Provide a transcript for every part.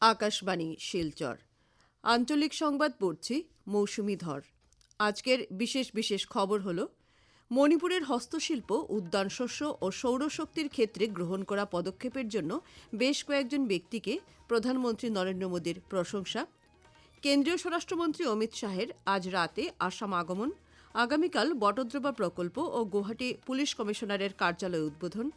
আকাশবাণী, শিলচর। আঞ্চলিক সংবাদ পড়ছি মৌসুমি ধর। আজকের বিশেষ বিশেষ খবর হল, মণিপুরের হস্তশিল্প, উদ্যান শস্য ও সৌরশক্তির ক্ষেত্রে গ্রহণ করা পদক্ষেপের জন্য বেশ কয়েকজন ব্যক্তিকে প্রধানমন্ত্রী নরেন্দ্র মোদীর প্রশংসা। কেন্দ্রীয় স্বরাষ্ট্রমন্ত্রী অমিত শাহের আজ রাতে আসাম আগমন। আগামীকাল বটদ্রবা প্রকল্প ও গুয়াহাটি পুলিশ কমিশনারের কার্যালয় উদ্বোধন।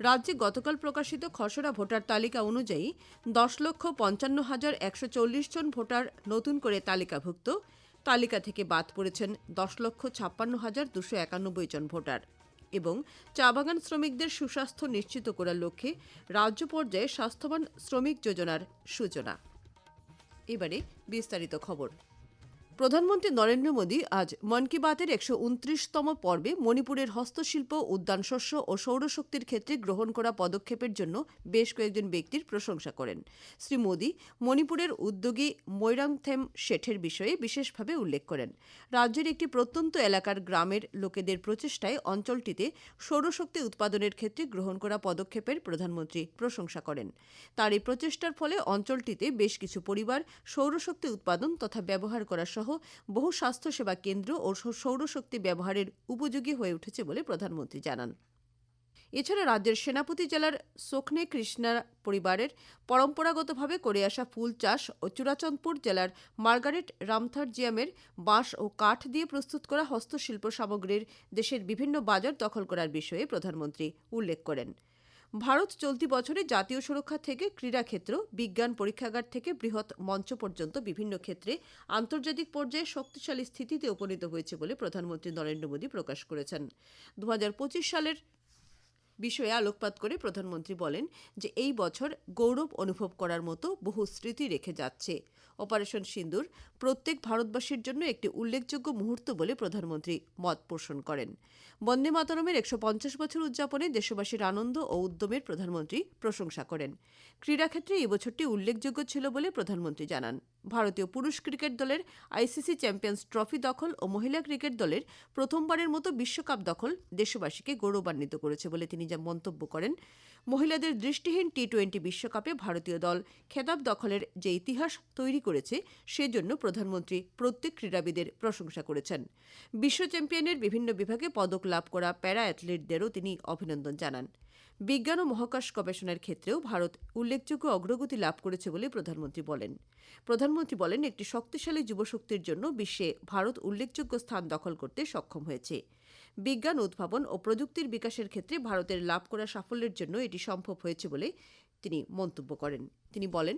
রাজ্যে গতকাল প্রকাশিত খসড়া ভোটার তালিকা অনুযায়ী দশ লক্ষ পঞ্চান্ন হাজার একশো চল্লিশ জন ভোটার নতুন করে তালিকাভুক্ত। তালিকা থেকে বাদ পড়েছেন দশ লক্ষ ছাপ্পান্ন হাজার দুশো একানব্বই জন ভোটার এবং চা বাগান শ্রমিকদের সুস্বাস্থ্য নিশ্চিত করার লক্ষ্যে রাজ্য পর্যায়ে স্বাস্থ্যবান শ্রমিক যোজনার সূচনা। এবারে বিস্তারিত খবর। প্রধানমন্ত্রী নরেন্দ্র মোদী আজ মন কি বাতের একশো উনত্রিশতম পর্বে মণিপুরের হস্তশিল্প, উদ্যান শস্য ও সৌরশক্তির ক্ষেত্রে গ্রহণ করা পদক্ষেপের জন্য বেশ কয়েকজন ব্যক্তির প্রশংসা করেন। শ্রী মোদী মণিপুরের উদ্যোগী মৈরাংথেম শেঠের বিষয়ে বিশেষভাবে উল্লেখ করেন। রাজ্যের একটি প্রত্যন্ত এলাকার গ্রামের লোকেদের প্রচেষ্টায় অঞ্চলটিতে সৌরশক্তি উৎপাদনের ক্ষেত্রে গ্রহণ করা পদক্ষেপের প্রধানমন্ত্রী প্রশংসা করেন। তার এই প্রচেষ্টার ফলে অঞ্চলটিতে বেশ কিছু পরিবার সৌরশক্তি উৎপাদন তথা ব্যবহার করা সহ বহু স্বাস্থ্যসেবা কেন্দ্র ও সৌরশক্তি ব্যবহারের উপযোগী হয়ে উঠেছে বলে প্রধানমন্ত্রী জানান। এছাড়া রাজ্যের সেনাপতি জেলার সোখনে কৃষ্ণা পরিবারের পরম্পরাগতভাবে করে আসা ফুল চাষ ও চূড়াচন্দপুর জেলার মার্গারেট রামথার জিয়ামের বাঁশ ও কাঠ দিয়ে প্রস্তুত করা হস্তশিল্প সামগ্রীর দেশের বিভিন্ন বাজার দখল করার বিষয়ে প্রধানমন্ত্রী উল্লেখ করেন। ভারত চলতি বছরে জাতীয় সুরক্ষা থেকে ক্রীড়াক্ষেত্র, বিজ্ঞান পরীক্ষাগার থেকে বৃহৎ মঞ্চ পর্যন্ত বিভিন্ন ক্ষেত্রে আন্তর্জাতিক পর্যায়ে শক্তিশালী স্থিতিতে উপনীত হয়েছে বলে প্রধানমন্ত্রী নরেন্দ্র মোদী প্রকাশ করেছেন। দু হাজার পঁচিশ সালের বিষয়ে আলোকপাত করে প্রধানমন্ত্রী বলেন যে এই বছর গৌরব অনুভব করার মতো বহু স্মৃতি রেখে যাচ্ছে। অপারেশন সিন্দুর প্রত্যেক ভারতবাসীর জন্য একটি উল্লেখযোগ্য মুহূর্ত বলে প্রধানমন্ত্রী মত পোষণ করেন। বন্দে মাতরমের একশো পঞ্চাশ বছর উদযাপনে দেশবাসীর আনন্দ ও উদ্যমের প্রধানমন্ত্রী প্রশংসা করেন। ক্রীড়াক্ষেত্রে এই বছরটি উল্লেখযোগ্য ছিল বলে প্রধানমন্ত্রী জানান। ভারতীয় পুরুষ ক্রিকেট দলের আইসিসি চ্যাম্পিয়ন্স ট্রফি দখল ও মহিলা ক্রিকেট দলের প্রথমবারের মতো বিশ্বকাপ দখল দেশবাসীকে গৌরবান্বিত করেছে বলে তিনি যা মন্তব্য করেন, মহিলাদের দৃষ্টিহীন টি টোয়েন্টি বিশ্বকাপে ভারতীয় দল খেতাব দখলের যে ইতিহাস তৈরি করেছে, সেজন্য প্রধানমন্ত্রী প্রত্যেক ক্রীড়াবিদের প্রশংসা করেছেন। বিশ্ব চ্যাম্পিয়নের বিভিন্ন বিভাগে পদক লাভ করা প্যারা অ্যাথলিটদেরও তিনি অভিনন্দন জানান। বিজ্ঞান ও মহাকাশ গবেষণার ক্ষেত্রেও ভারত উল্লেখযোগ্য অগ্রগতি লাভ করেছে বলে প্রধানমন্ত্রী বলেন। প্রধানমন্ত্রী বলেন, একটি শক্তিশালী যুবশক্তির জন্য বিশ্বে ভারত উল্লেখযোগ্য স্থান দখল করতে সক্ষম হয়েছে। বিজ্ঞান উদ্ভাবন ও প্রযুক্তির বিকাশের ক্ষেত্রে ভারতের লাভ করা সাফল্যের জন্য এটি সম্ভব হয়েছে বলে তিনি মন্তব্য করেন তিনি বলেন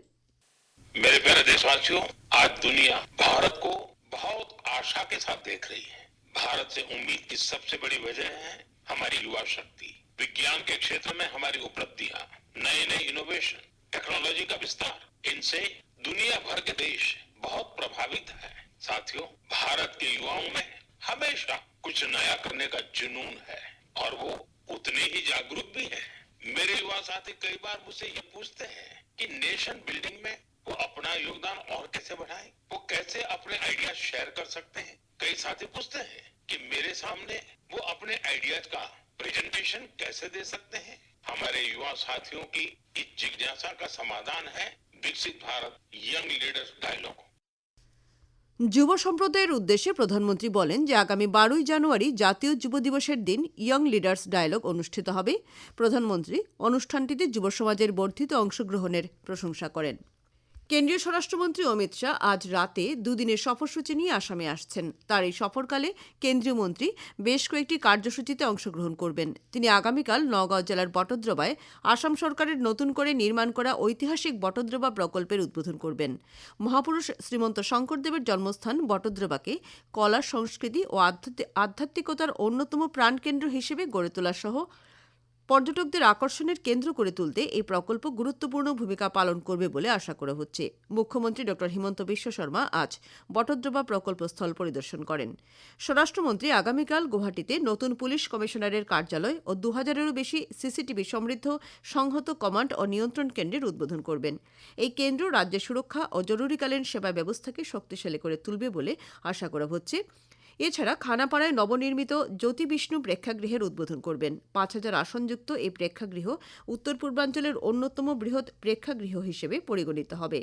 मेरे प्यारे देशवासियों आज दुनिया भारत को बहुत आशा के साथ देख रही है भारत से उम्मीद की सबसे बड़ी वजह है हमारी युवा शक्ति विज्ञान के क्षेत्र में हमारी उपलब्धियां नए नए इनोवेशन टेक्नोलॉजी का विस्तार इनसे दुनिया भर के देश बहुत प्रभावित है साथियों भारत के युवाओं में हमेशा कुछ नया करने का जुनून है और वो उतने ही जागरूक भी हैं। मेरे युवा साथी कई बार मुझसे ये पूछते हैं कि नेशन बिल्डिंग में वो अपना योगदान और कैसे बढ़ाएँ? वो कैसे अपने आइडिया शेयर कर सकते हैं? कई साथी पूछते हैं कि मेरे सामने वो अपने आइडियाज़ का प्रेजेंटेशन कैसे दे सकते हैं? हमारे युवा साथियों की इस जिज्ञासा का समाधान है विकसित भारत यंग लीडर्स डायलॉग যুব সম্প্রদায়ের উদ্দেশ্যে প্রধানমন্ত্রী বলেন যে আগামী বারোই জানুয়ারি জাতীয় যুব দিবসের দিন ইয়ং লিডার্স ডায়ালগ অনুষ্ঠিত হবে। প্রধানমন্ত্রী অনুষ্ঠানটিতে যুব সমাজের বর্ধিত অংশগ্রহণের প্রশংসা করেন। কেন্দ্রীয় স্বরাষ্ট্রমন্ত্রী অমিত শাহ আজ রাতে দুদিনের সফরসূচি নিয়ে আসামে আসছেন। তার এই সফরকালে কেন্দ্রীয় মন্ত্রী বেশ কয়েকটি কার্যসূচিতে অংশগ্রহণ করবেন। তিনি আগামীকাল নগাঁও জেলার বটদ্রবায় আসাম সরকারের নতুন করে নির্মাণ করা ঐতিহাসিক বটদ্রবা প্রকল্পের উদ্বোধন করবেন। মহাপুরুষ শ্রীমন্ত শঙ্করদেবের জন্মস্থান বটদ্রবাকে কলা, সংস্কৃতি ও আধ্যাত্মিকতার অন্যতম প্রাণকেন্দ্র হিসেবে গড়ে তোলা সহ পর্যটকদের আকর্ষণের কেন্দ্র করে তুলতে এই প্রকল্প গুরুত্বপূর্ণ ভূমিকা পালন করবে বলে আশা করা হচ্ছে। মুখ্যমন্ত্রী ড. হিমন্ত বিশ্ব শর্মা আজ বটদ্রবা প্রকল্প স্থল পরিদর্শন করেন। স্বরাষ্ট্রমন্ত্রী আগামীকাল গুয়াহাটিতে নতুন পুলিশ কমিশনারের কার্যালয় ও দু হাজারেরও বেশি সিসিটিভি সমৃদ্ধ সংহত কমান্ড ও নিয়ন্ত্রণ কেন্দ্রের উদ্বোধন করবেন। এই কেন্দ্র রাজ্যের সুরক্ষা ও জরুরিকালীন সেবা ব্যবস্থাকে শক্তিশালী করে তুলবে বলে আশা করা হচ্ছে। এছাড়া খানাপাড়ায় নবনির্মিত জ্যোতি বিষ্ণু প্রেক্ষাগৃহের উদ্বোধন করবেন। পাঁচ হাজার আসনযুক্ত এই প্রেক্ষাগৃহ উত্তর পূর্বাঞ্চলের অন্যতম বৃহৎ প্রেক্ষাগৃহ হিসেবে পরিগণিত হবে।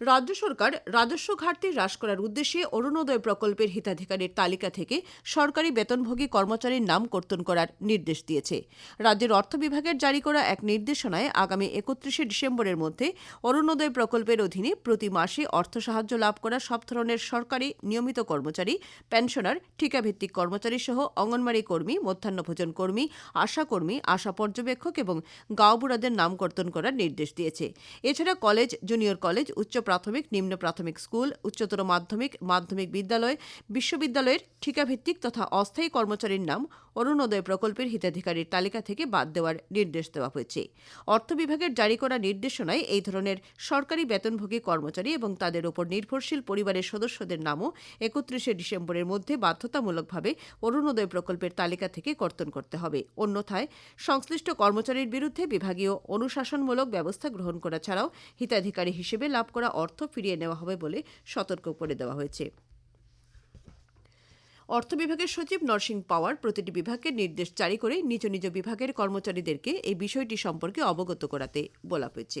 রাজ্য সরকার রাজস্ব ঘাটতি হ্রাস করার উদ্দেশ্যে অরুণোদয় প্রকল্পের হিতাধিকারীর তালিকা থেকে সরকারি বেতনভোগী কর্মচারীর নাম কর্তন করার নির্দেশ দিয়েছে। রাজ্যের অর্থ বিভাগের জারি করা এক নির্দেশনায় আগামী একত্রিশে ডিসেম্বরের মধ্যে অরুণোদয় প্রকল্পের অধীনে প্রতি মাসে অর্থ সাহায্য লাভ করা সব ধরনের সরকারি নিয়মিত কর্মচারী, পেনশনার, ঠিকাভিত্তিক কর্মচারী সহ অঙ্গনবাড়ি কর্মী মধ্যাহ্নভোজন কর্মী, আশা কর্মী, আশা পর্যবেক্ষক এবং গাঁওবুড়াদের নাম কর্তন করার নির্দেশ দিয়েছে। এছাড়া কলেজ, জুনিয়র কলেজ, উচ্চ প্রাথমিক, নিম্ন প্রাথমিক স্কুল, উচ্চতর মাধ্যমিক মাধ্যমিক বিদ্যালয়, বিশ্ববিদ্যালয়ের ঠিকাভিত্তিক তথা অস্থায়ী কর্মচারীর নাম অরুণোদয় প্রকল্পের হিতাধিকারীর তালিকা থেকে বাদ দেওয়ার নির্দেশ দেওয়া হয়েছে। অর্থ বিভাগের জারি করা নির্দেশনায় এই ধরনের সরকারি বেতনভোগী কর্মচারী এবং তাদের ওপর নির্ভরশীল পরিবারের সদস্যদের নামও একত্রিশে ডিসেম্বরের মধ্যে বাধ্যতামূলকভাবে অরুণোদয় প্রকল্পের তালিকা থেকে কর্তন করতে হবে। অন্যথায়, সংশ্লিষ্ট কর্মচারীর বিরুদ্ধে বিভাগীয় অনুশাসনমূলক ব্যবস্থা গ্রহণ করা ছাড়াও হিতাধিকারী হিসেবে লাভ করা অর্থ ফিরিয়ে নেওয়া হবে বলে সতর্ক করে দেওয়া হয়েছে। অর্থ বিভাগের সচিব নরসিং পাওয়ার প্রতিটি বিভাগকে নির্দেশ জারি করে নিজ নিজ বিভাগের কর্মচারীদেরকে এই বিষয়টি সম্পর্কে অবগত করাতে বলা হয়েছে।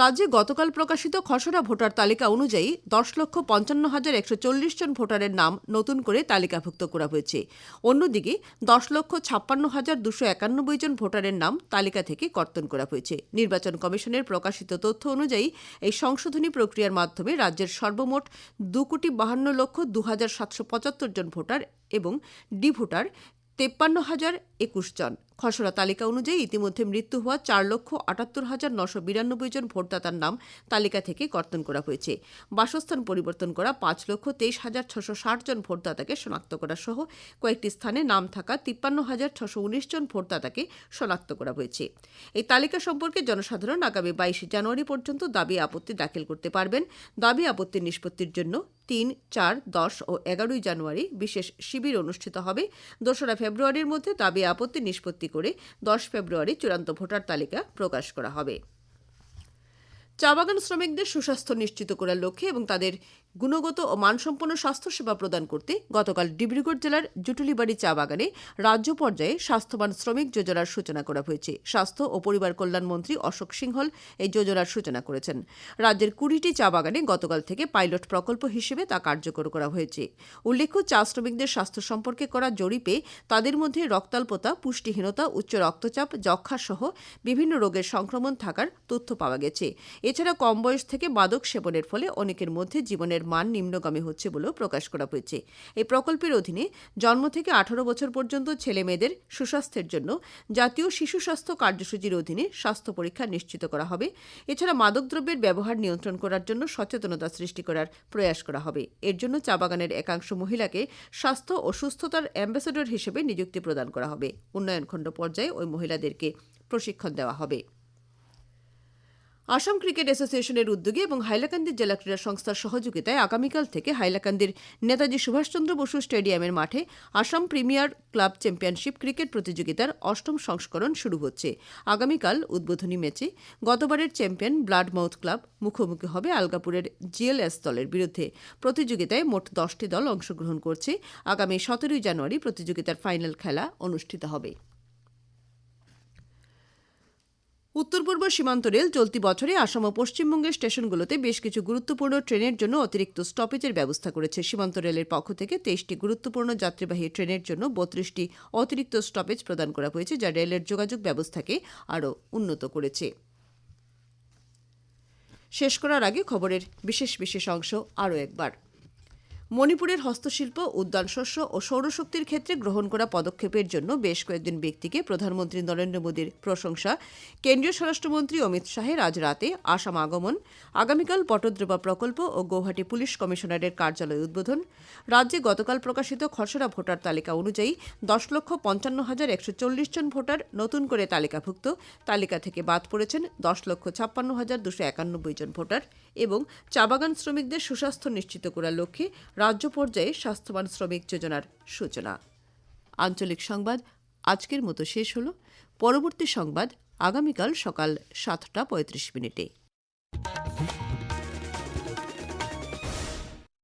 রাজ্যে গতকাল প্রকাশিত খসড়া ভোটার তালিকা অনুযায়ী দশ লক্ষ পঞ্চান্ন হাজার একশো চল্লিশ জন ভোটারের নাম নতুন করে তালিকাভুক্ত করা হয়েছে। অন্যদিকে দশ লক্ষ ছাপ্পান্ন হাজার দুশো একানব্বই জন ভোটারের নাম তালিকা থেকে কর্তন করা হয়েছে। নির্বাচন কমিশনের প্রকাশিত তথ্য অনুযায়ী এই সংশোধনী প্রক্রিয়ার মাধ্যমে রাজ্যের সর্বমোট দু কোটি বাহান্ন লক্ষ দু হাজার সাতশো পঁচাত্তর জন ভোটার এবং ডি ভোটার তেপ্পান্ন হাজার একুশ জন। খসড়া তালিকা অনুযায়ী ইতিমধ্যে মৃত্যু হওয়া চার লক্ষ আটাত্তর হাজার নশো বিরানব্বই জন ভোটদাতার নাম তালিকা থেকে কর্তন করা হয়েছে। বাসস্থান পরিবর্তন করা পাঁচ লক্ষ তেইশ হাজার ছশো ষাট জন ভোটদাতাকে শনাক্ত করা সহ কয়েকটি স্থানে নাম থাকা তিপ্পান্ন হাজার ছশো উনিশ জন ভোটদাতাকে শনাক্ত করা হয়েছে। এই তালিকা সম্পর্কে জনসাধারণ আগামী বাইশে জানুয়ারি পর্যন্ত দাবি আপত্তি দাখিল করতে পারবেন। দাবি আপত্তি নিষ্পত্তির জন্য তিন, চার, দশ ও এগারোই জানুয়ারি বিশেষ শিবির অনুষ্ঠিত হবে। দোসরা ফেব্রুয়ারির মধ্যে দাবি আপত্তি নিষ্পত্তি করে দশ ফেব্রুয়ারি চূড়ান্ত ভোটার তালিকা প্রকাশ করা হবে। চা বাগান শ্রমিকদের সুস্বাস্থ্য নিশ্চিত করার লক্ষ্যে এবং তাদের গুণগত ও মানসম্পন্ন স্বাস্থ্যসেবা প্রদান করতে গতকাল ডিব্রুগড় জেলার জুটুলিবাড়ি চা বাগানে রাজ্য পর্যায়ে স্বাস্থ্যবান শ্রমিক যোজনার সূচনা করা হয়েছে। স্বাস্থ্য ও পরিবার কল্যাণ মন্ত্রী অশোক সিংহল এই যোজনার সূচনা করেছেন। রাজ্যের কুড়িটি চা বাগানে গতকাল থেকে পাইলট প্রকল্প হিসেবে তা কার্যকর করা হয়েছে। উল্লেখ্য, চা শ্রমিকদের স্বাস্থ্য সম্পর্কে করা জরিপে তাদের মধ্যে রক্তাল্পতা, পুষ্টিহীনতা, উচ্চ রক্তচাপ যক্ষাসহ বিভিন্ন রোগের সংক্রমণ থাকার তথ্য পাওয়া গেছে। এছাড়া কম বয়স থেকে মাদক সেবনের ফলে অনেকের মধ্যে জীবনের মান নিম্নগামী হচ্ছে বলেও প্রকাশ করা হয়েছে। এই প্রকল্পের অধীনে জন্ম থেকে আঠারো বছর পর্যন্ত ছেলে মেয়েদের সুস্বাস্থ্যের জন্য জাতীয় শিশু স্বাস্থ্য কার্যসূচির অধীনে স্বাস্থ্য পরীক্ষা নিশ্চিত করা হবে। এছাড়া মাদকদ্রব্যের ব্যবহার নিয়ন্ত্রণ করার জন্য সচেতনতা সৃষ্টি করার প্রয়াস করা হবে। এর জন্য চা বাগানের একাংশ মহিলাকে স্বাস্থ্য ও সুস্থতার অ্যাম্বাসেডর হিসেবে নিযুক্তি প্রদান করা হবে। উন্নয়নখণ্ড পর্যায়ে ওই মহিলাদেরকে প্রশিক্ষণ দেওয়া হবে। আসাম ক্রিকেট অ্যাসোসিয়েশনের উদ্যোগে এবং হাইলাকান্দির জেলা ক্রীড়া সংস্থার সহযোগিতায় আগামীকাল থেকে হাইলাকান্দির নেতাজি সুভাষচন্দ্র বসু স্টেডিয়ামের মাঠে Assam premier club championship cricket প্রতিযোগিতার অষ্টম সংস্করণ শুরু হচ্ছে। আগামীকাল উদ্বোধনী ম্যাচে গতবারের চ্যাম্পিয়ন ব্লাড মাউথ ক্লাব মুখোমুখি হবে আলগাপুরের জিএলএস দলের বিরুদ্ধে। প্রতিযোগিতায় মোট দশটি দল অংশগ্রহণ করছে। আগামী সতেরোই জানুয়ারি প্রতিযোগিতার ফাইনাল খেলা অনুষ্ঠিত হবে। উত্তর পূর্ব সীমান্ত রেল চলতি বছরে আসাম ও পশ্চিমবঙ্গের স্টেশনগুলোতে বেশ কিছু গুরুত্বপূর্ণ ট্রেনের জন্য অতিরিক্ত স্টপেজের ব্যবস্থা করেছে সীমান্ত রেলের পক্ষ থেকে। তেইশটি গুরুত্বপূর্ণ যাত্রীবাহী ট্রেনের জন্য বত্রিশটি অতিরিক্ত স্টপেজ প্রদান করা হয়েছে, যা রেলের যোগাযোগ ব্যবস্থাকে আরও উন্নত করেছে। শেষ করার আগে খবরের বিশেষ বিশেষ অংশ আরও একবার। মণিপুরের হস্তশিল্প, উদ্যান শস্য ও সৌরশক্তির ক্ষেত্রে গ্রহণ করা পদক্ষেপের জন্য বেশ কয়েকজন ব্যক্তিকে প্রধানমন্ত্রী নরেন্দ্র মোদীর প্রশংসা। কেন্দ্রীয় স্বরাষ্ট্রমন্ত্রী অমিত শাহের আজ রাতে আসাম আগমন, আগামীকাল পটদ্রবা প্রকল্প ও গৌহাটি পুলিশ কমিশনারের কার্যালয় উদ্বোধন। রাজ্যে গতকাল প্রকাশিত খসড়া ভোটার তালিকা অনুযায়ী দশ লক্ষ পঞ্চান্ন হাজার একশো চল্লিশ জন ভোটার নতুন করে তালিকাভুক্ত। তালিকা থেকে বাদ পড়েছেন দশ লক্ষ ছাপ্পান্ন হাজার দুশো একানব্বই জন ভোটার এবং চা বাগান শ্রমিকদের সুস্বাস্থ্য নিশ্চিত করার লক্ষ্যে রাজ্য পর্যায়ে স্বাস্থ্যবান শ্রমিক যোজনার সূচনা। আঞ্চলিক সংবাদ আজকের মতো শেষ হল। পরবর্তী সংবাদ আগামীকাল সকাল সাতটা পঁয়ত্রিশ মিনিটে।